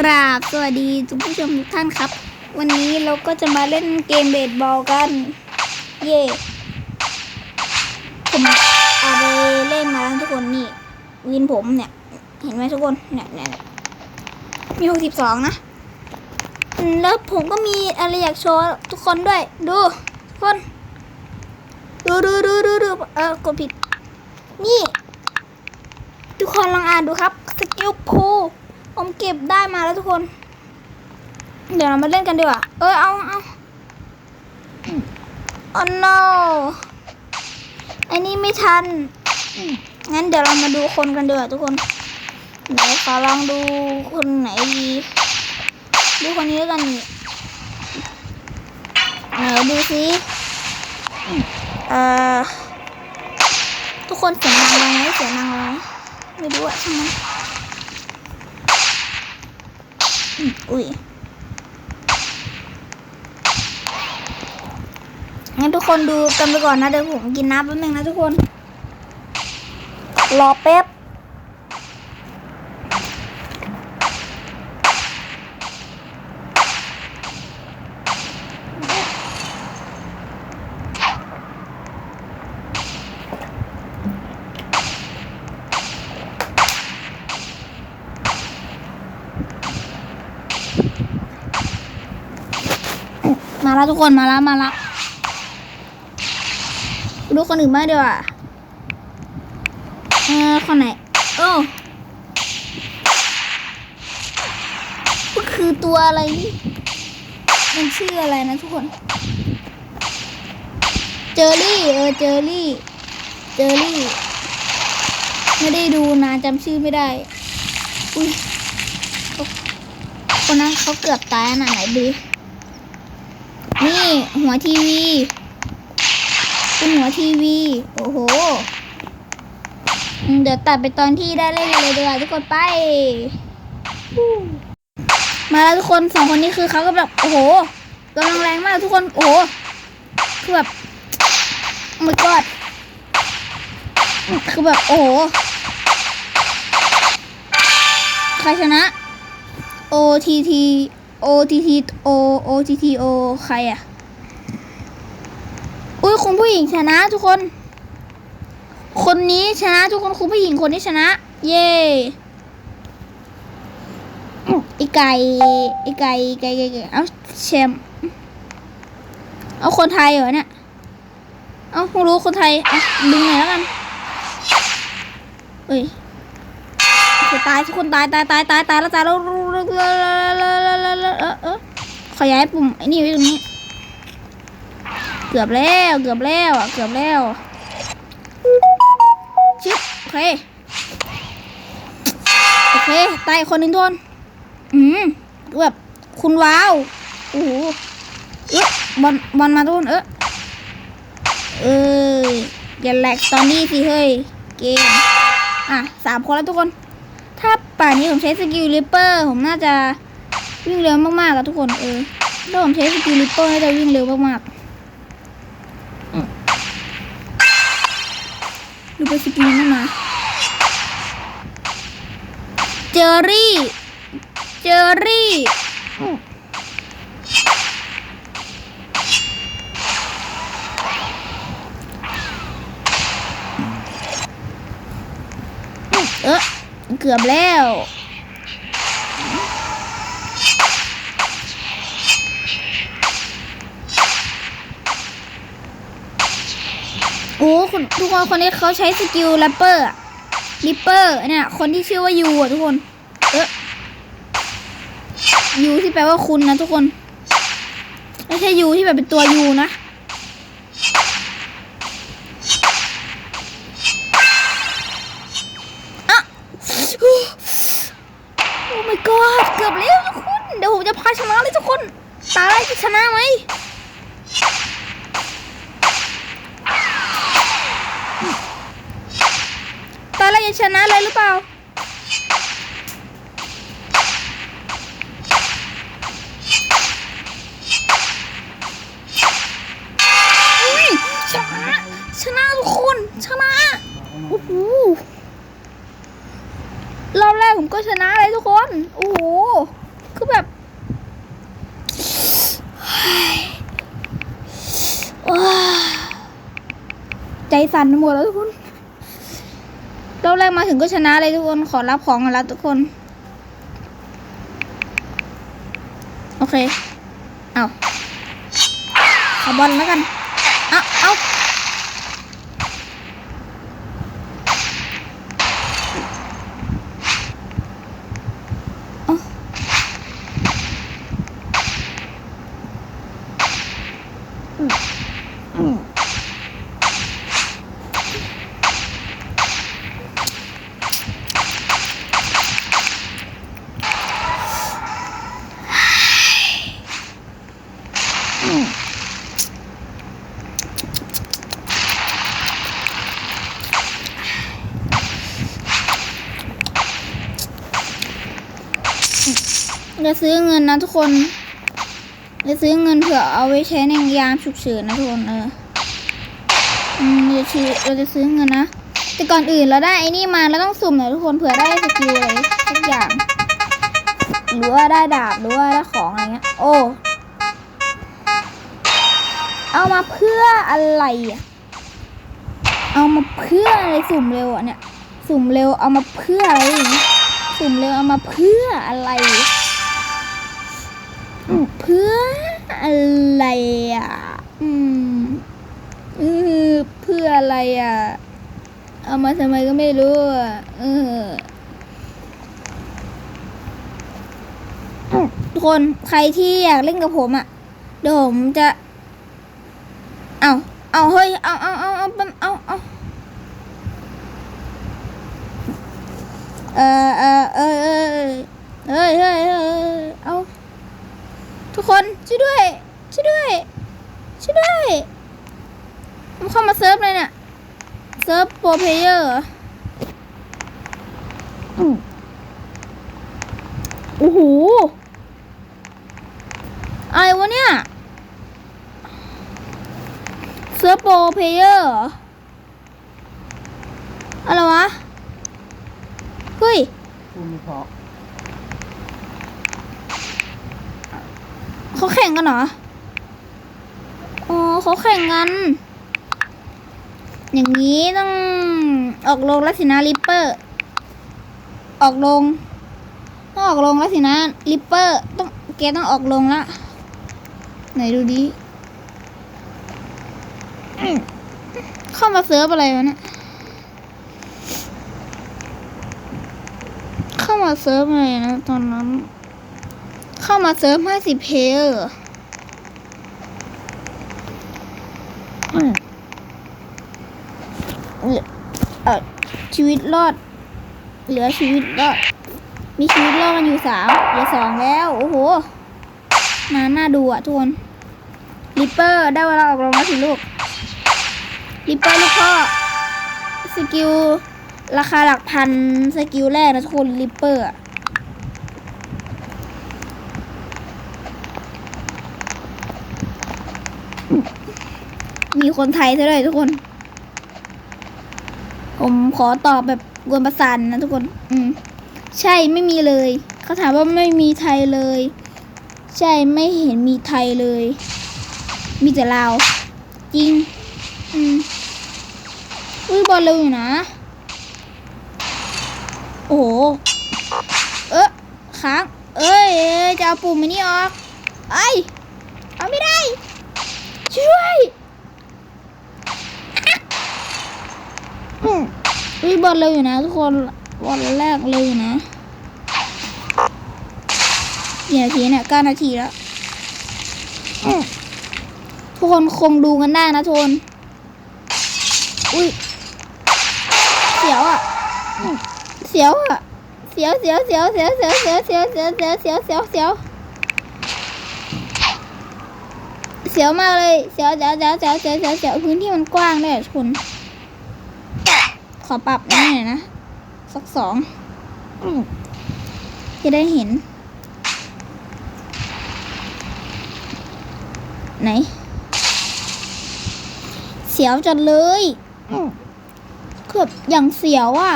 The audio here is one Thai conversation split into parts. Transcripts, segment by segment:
กราบสวัสดีทุกผู้ชมทุกท่านครับ วันนี้เราก็จะมาเล่นเกมเบสบอลกัน เย่ผมเอาไปเล่นมาแล้วทุกคนนี่วินผมเนี่ย เห็นไหมทุกคนเนี่ยเนี่ยมีหกสิบสองนะแล้วผมก็มีอะไรอยากโชว์ทุกคนด้วย ดูทุกคน ดูดูดูดูดูเออกดผิด นี่ ทุกคนลองอ่านดูครับสกิลพู ผมเก็บได้มาแล้วทุกคน เดี๋ยวเรามาเล่นกันดีกว่า เออเอาเอาโอ้ no อ้นี่ไม่ทัน งั้นเดี๋ยวเรามาดูคนกันดีกว่าทุกคนไหนขอลองดูคนไหนดี ดูคนนี้กันนี่ไหนดูสิเอ่อ ทุกคนเสียงนางร้องไหมเสียงนางร้องไหมไม่รู้อะใช่ไหม อุ้ยงั้นทุกคนดูกันไปก่อนนะเดี๋ยวผมกินน้ำแป๊บนึงนะทุกคน รอแป๊บ ล้วทุกคนมาแล้วมาแล้วดูคนอื่นบ้างดีกว่าเออคนไหนโอ้ก็คือตัวอะไรนี่มันชื่ออะไรนะทุกคน เจอรี่เออเจอรี่ เจอรี่ ไม่ได้ดูนานจำชื่อไม่ได้ อุ้ยคนนั้นเขาเกือบตายขนาดไหนดี หัวทีวี เป็นหัวทีวี โอ้โห เดี๋ยวตัดไปตอนที่ได้เล่นเลยดีกว่าทุกคนไป มาแล้วทุกคนสองคนนี้คือเขาก็แบบโอ้โหกำลังแรงมากทุกคน โอ้โห คือแบบมันกอดคือแบบโอ้โห ใครชนะ O T T O T T O O T T O ใครอะ อุ้ยคุณผู้หญิงชนะ ทุกคน คนนี้ชนะ ทุกคนคุณผู้หญิงคนนี้ชนะ เย้ไอไก่ไอไก่ไก่ไก่ไก่เอาแชมป์เอาคนไทยเหรอเนี่ย เอาคุณรู้คนไทยอะดึงหน่อยแล้วกันเอ้ยตายทุกคนตายตายตายตายตายแล้วตายแล้วเออเออขยายปุ่มไอ้นี่ไว้ตรงนี้ เกือบแล้วเกือบแล้วอะเกือบแล้วชิปโอเคโอเคตายคนหนึ่งทนอืมแบบคุณว้าวโอ้โหเอ๊ะบอลบอลมาทุกคนเออเอ้ยอย่าแหลกตอนนี้สิเฮ้ยเกมอะสามคนแล้วทุกคน ถ้าป่านนี้ผมใช้สกิลริปเปอร์ผมน่าจะวิ่งเร็วมากๆอะทุกคนเออถ้าผมใช้สกิลริปเปอร์น่าจะวิ่งเร็วมากๆอืมดู ไปสกิลนั่นมา เจอรี่ เจอรี่ เออเกือบแล้ว โอ้คุณทุกคนคนนี้เขาใช้สกิลแรปเปอร์ริปเปอร์เนี่ยคนที่ชื่อว่ายูอะทุกคน เออยูที่แปลว่าคุณนะทุกคน ไม่ใช่ยูที่แบบเป็นตัวยูนะ ชนะทุกคนชนะโอ้โหรอบแรกผมก็ชนะเลยทุกคน โอ้โห คือแบบใจสั่นหมดแล้วทุกคนรอบแรกมาถึงก็ชนะเลยทุกคน ขอรับของกันละทุกคน โอเค เอาคาบอลแล้วกัน ทุกคนจะซื้อเงินเผื่อเอาไว้ใช้ในยามฉุกเฉินนะทุกคนเออเราจะซื้อเราจะซื้อเงินนะ แต่ก่อนอื่นเราได้ไอ้นี่มาเราต้องสุ่มหน่อยทุกคนเผื่อได้สกิลอะไรสักอย่าง หรือว่าได้ดาบหรือว่าได้ของอะไรเงี้ย โอ้ เอามาเพื่ออะไรอะ เอามาเพื่ออะไรสุ่มเร็วอะเนี่ย สุ่มเร็วเอามาเพื่ออะไร สุ่มเร็วเอามาเพื่ออะไร เพื่ออะไรอะ อืมเออเพื่ออะไรอะ เอามาทำไมก็ไม่รู้อะเออทุกคนใครที่อยากเล่นกับผมอะ เดี๋ยวผมจะ เอาเอาเฮ้ย เอาเอาเอาเอาเอาเอาเออเออเออเออเฮ้ยเฮ้ยเฮ้ยเอา ทุกคนช่วยด้วยช่วยด้วยช่วยด้วยมันเข้ามาเซิร์ฟเลยเนี่ยเซิร์ฟโปรเพลเยอร์เหรออืมโอ้โหอะไรวะเนี่ยเซิร์ฟโปรเพลเยอร์เหรออะไรวะเฮ้ยพูดไม่เพราะ เขาแข่งกันเหรอ อ๋อเขาแข่งกัน อย่างนี้ต้องออกลงแล้วสินะริปเปอร์ ออกลงต้องออกลงแล้วสินะริปเปอร์ต้องแกต้องออกลงละ ไหนดูดิเข้ามาเซิร์ฟอะไรวะเนี่ย เข้ามาเซิร์ฟอะไรนะตอนนั้น เข้ามาเซิร์ฟห้าสิบเพลเยอร์อืมเออ่อชีวิตรอด เหลือชีวิตรอด มีชีวิตรอดกันอยู่สามเหลือสองแล้ว โอ้โหน่าน่าดูอะทุกคนริปเปอร์ได้เวลาออกโรงแล้วสิลูกริปเปอร์ลูกพ่อสกิลราคาหลักพันสกิลแรกนะทุกคนริปเปอร์อะ มีคนไทยซะด้วยทุกคน ผมขอตอบแบบกวนประสานนะทุกคน อืม ใช่ไม่มีเลย เขาถามว่าไม่มีไทยเลย ใช่ไม่เห็นมีไทยเลย มีแต่ลาว จริง อืม อุ้ยบอลเร็วอยู่นะ โอ้โห เอ๊ะค้าง เอ้ย จะเอาปุ่มมันนี่ออก ไอ้ ช่วยอืมอุ้ยบอลเร็วอยู่นะทุกคนบอลแรกเร็วอยู่นะกี่นาทีเนี่ยเก้านาทีแล้วทุกคนคงดูกันได้นะทุกคนอุ้ยเสียวอะเสียวอะเสียวเสียวเสียวเสียวเสียวเสียวเสียวเสียวเสียวเสียวเสียวเสียวเสียวมากเลยเสียวเสียวเสียวเสียวเสียวเสียวเสียวพื้นที่มันกว้างด้วยอะทุกคนขอปรับนี่หน่อยนะสักสองจะได้เห็น ไหน เสียวจัดเลยอืมคือบอย่างเสียวอะ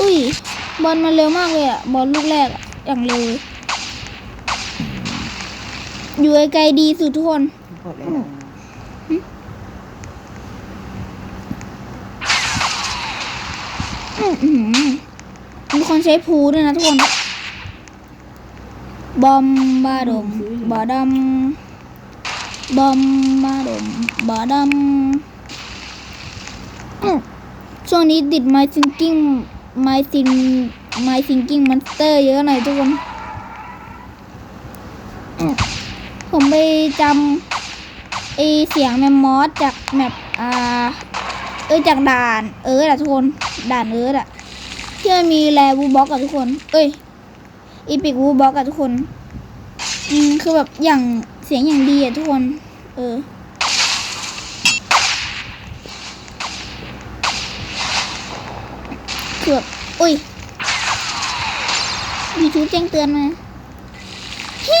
อุ้ยบอลมาเร็วมากเลยอะ บอลลูกแรกอย่างเร็วเลย อยู่ไกลๆดีสุดทุกคนกดแมีคนใช้พูด้วยนะทุกคน บอมบาดมบาดำบอมบาดมบาดำช่วงนี้ติด my ซิงกิ้งไ my think my thinking monster เยอะหน่อยทุกคน ผมไปจำไอเสียงแมมมอสจากแมปอ่าเออจากด่านเออแอะทุกคนด่านเออแอะที่มันมีแรวูบ็อกกับทุกคน เอ้ยอีพิกวูบ็อกกับทุกคนอืมคือแบบอย่างเสียงอย่างดีอะทุกคน เออเกือบอุ้ยยูทูบแจ้งเตือนมาฮิ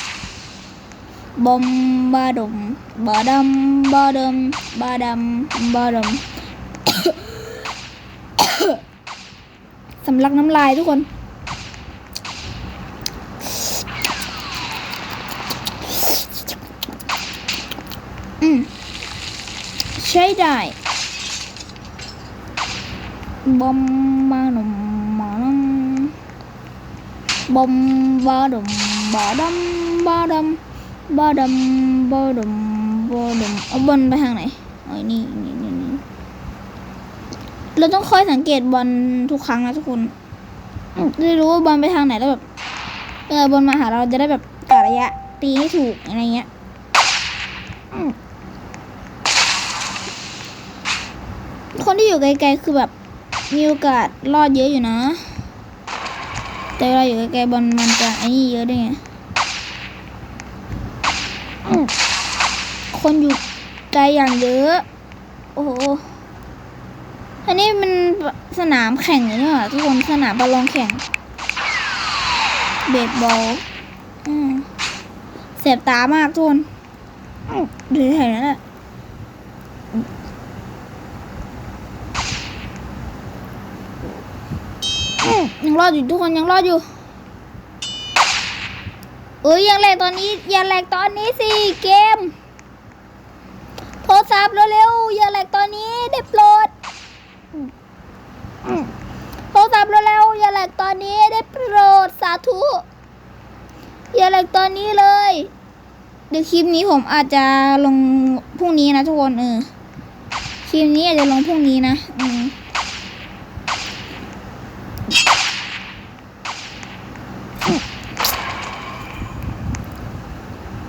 าดัมบาดัมบาดัมสำลักน้ำลายทุกคน อืม ใช้ได้ บอมบาดมบาดมบอมบาดมบาดมบาดม บาดมบาดมบาดมเอาบอลไปทางไหนอ๋อนี่นี่นี่นี่เราต้องคอยสังเกตบอลทุกครั้งนะทุกคนจะได้รู้ว่าบอลไปทางไหนแล้วแบบเออบอลมาหาเราจะได้แบบกะระยะ ตีให้ถูกอะไรเงี้ยคนที่อยู่ไกลๆคือแบบมีโอกาสรอดเยอะอยู่นะ แต่เวลาอยู่ไกลๆบอลมันจะไอ้นี่เยอะด้วยไง คนอยู่ไกลอย่างเยอะ โอ้โห อันนี้มันสนามแข่งเลยเนี่ยทุกคนสนามบอลลงแข่ง เบสบอลอืมเสียบตามากทุกคนดูแถวนั้นแหละยังรอดอยู่ทุกคนยังรอดอยู่ เอ้ยยังแหลกตอนนี้อย่าแหลกตอนนี้สิเกม โทรศัพท์เร็วๆอย่าแหลกตอนนี้ได้โปรดโทรศัพท์เร็วๆอย่าแหลกตอนนี้ได้โปรดสาธุอย่าแหลกตอนนี้เลยเดี๋ยวคลิปนี้ผมอาจจะลงพรุ่งนี้นะทุกคนเออคลิปนี้อาจจะลงพรุ่งนี้นะอืม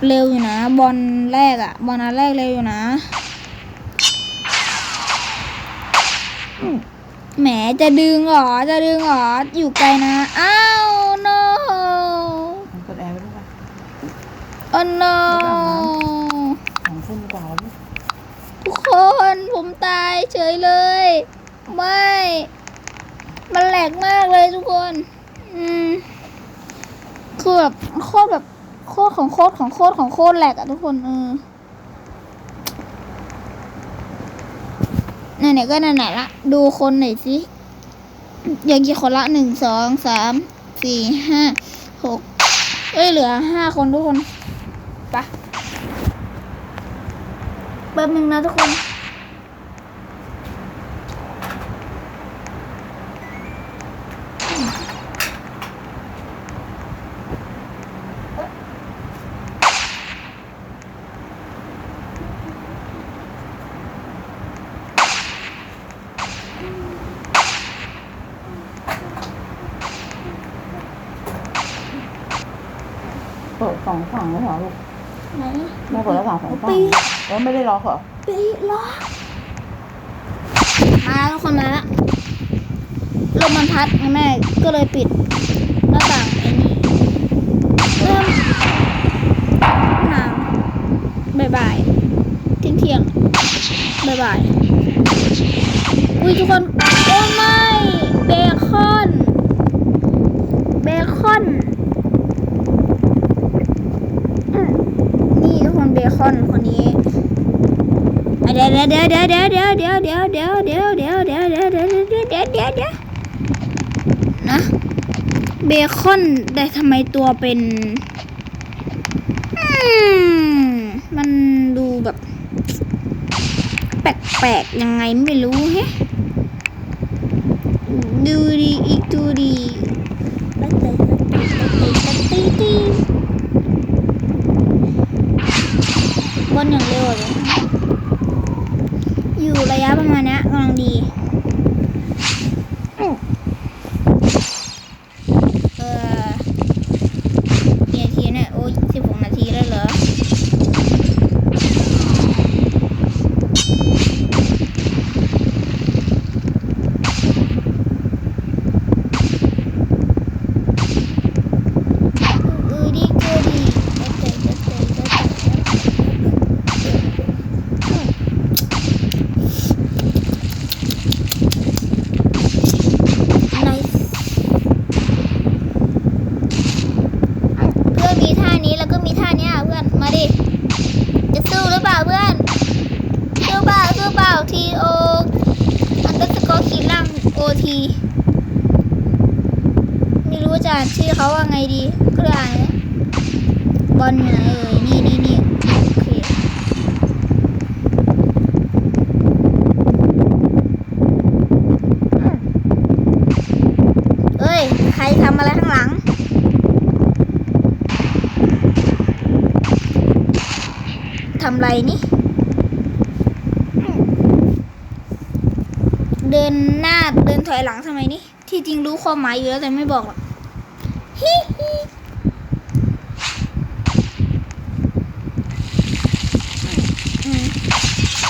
เร็วอยู่นะ บอลแรกอะบอลอันแรกเร็วอยู่นะแหมจะดึงเหรอ จะดึงเหรอ อยู่ไกลนะ อ้าว no มันเปิดแอร์ไว้ด้วยป่ะ oh no สองทุ่มกว่าแล้วนี่ทุกคนผมตายเฉยเลย ไม่ มันแหลกมากเลยทุกคน อืมคือแบบโคตรแบบ โคตรของโคตรของโคตรของโคตรแหลกอะทุกคนเออไหนๆก็ไหนๆละดูคนหน่อยสิอย่างกี่คนละหนึ่งสองสามสี่ห้าหกเอ้ยเหลือห้าคนทุกคนไปะแป๊บนึงนะทุกคน องฝั่งไม่เหรอลูกไหนแม่เปิดแล้วฝั่งสองฝั่งปีแล้วไม่ได้ล็อกเหรอปีล็อกมาแล้วทุกคนมาแล้วลมมันพัดไงแม่ก็เลยปิดหน้าต่างไอ้นี่เริ่มบายบายเที่ยงเที่ยงบายบายอุ้ยทุกคน โอ้ไม่เบคอน เบคอนอืมนี่ทุ กคอนคนนี้อะเดี๋ยวเดี๋ยวเดี๋ยวเดี๋ยวเดี๋ยวเดี๋ยวเดี๋ยวเดี๋ยวเดี๋ยวเดี๋ยวเดี๋ยวเดี๋ยวเดี๋ยวเดี๋ยวเดี๋ยวเดี๋ยวเดี๋ยวนะเบคอนแต่ทำไมตัวเป็นมันดูแบบ แปลกๆยังไงไม่รู้แฮะดูดีอีกดูดีเตะตัดเตะตัดเตะตัดตีตีบอลอย่างเร็วเลย อยู่ ระยะประมาณนี้กำลังดีอืมเออกี่นาทีเนี่ยโอ้ยสิบหกนาทีแล้วเหรอ อือดีกูดีเตะเตะเตะเตะเตะ nice เพื่อนมีท่านี้แล้วก็มีท่าเนี้ยเพื่อนมาดิ จะสู้หรือเปล่าเพื่อนสู้เปล่าสู้เปล่า T O อันเดอร์สกอร์ขีดล่าง O T ไม่รู้จะอ่านชื่อเขาว่าไงดี ก็เลยอ่านนะบ อลอยู่ไหนเอ่ยนี่นี่นี่โอเคเอ้ย ใครทำอะไรข้างหลัง ทำไรนี่ เดินหน้าเดินถอยหลังทำไมนี่ ที่จริงรู้ความหมายอยู่แล้วแต่ไม่บอกหรอกฮิฮิอืม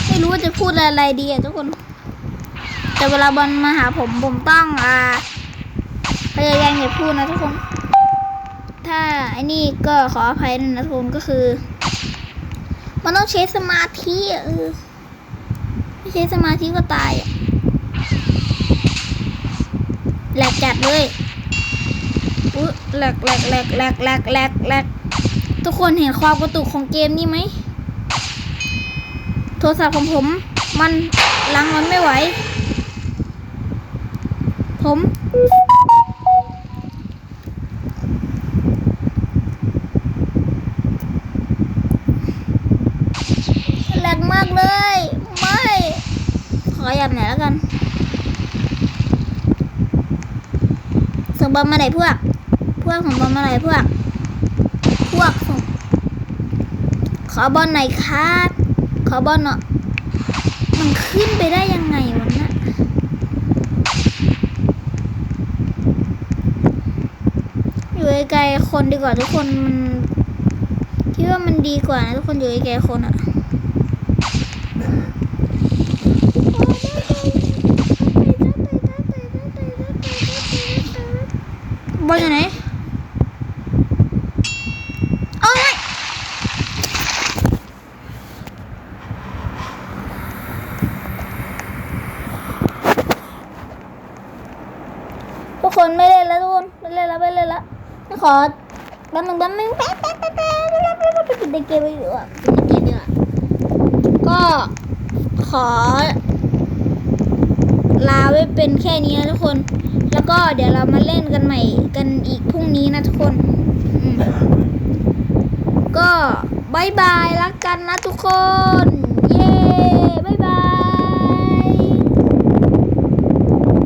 ไม่รู้ว่า จะพูดอะไรดีอะทุกคน แต่เวลาบอลมาหาผมผมต้องอ่าพยายามอย่าพูดนะทุกคน ถ้าไอ้นี่ก็ขออภัยนะทุกคนก็คือ มันต้องใช้สมาธิอะเออไม่ใช้สมาธิก็ตายอะแหลกจัดเลยอุ๊ยแหลกแหลกแหลกแหลกแหลกแหลกทุกคนเห็นความกระตุกของเกมนี้ไหม ทรศัพท์ของผม มันลังมันไม่ไหว ผมแหลกมากเลย ไม่ ขอหยับหน่อยแล้วกันส่งบอลมาไหนพวก พวกส่งบอลมาไหนพวก พวกส่งขอบอลหน่อยครับ ขอบอลเนาะมันขึ้นไปได้ยังไงวะนะอยู่ไกลๆคนดีกว่าทุกคนมันคิดว่ามันดีกว่านะทุกคนอยู่ไกลๆคนอะบอลอยู่ไหนโอ้ยทุกคนไม่เล่นแล้วทุกคนไม่เล่นแล้วไม่เล่นแล้ว ขอแป๊บนึงแป๊บนึงแป๊บแป๊บแป๊บแป๊บแป๊บแป๊บแป๊บปิดในเกมไปดีกว่าปิดในเกมดีกว่าก็ขอ ลาไว้เป็นแค่นี้นะทุกคน แล้วก็เดี๋ยวเรามาเล่นกันใหม่กันอีกพรุ่งนี้นะทุกคน ก็บายบายรักกันนะทุกคน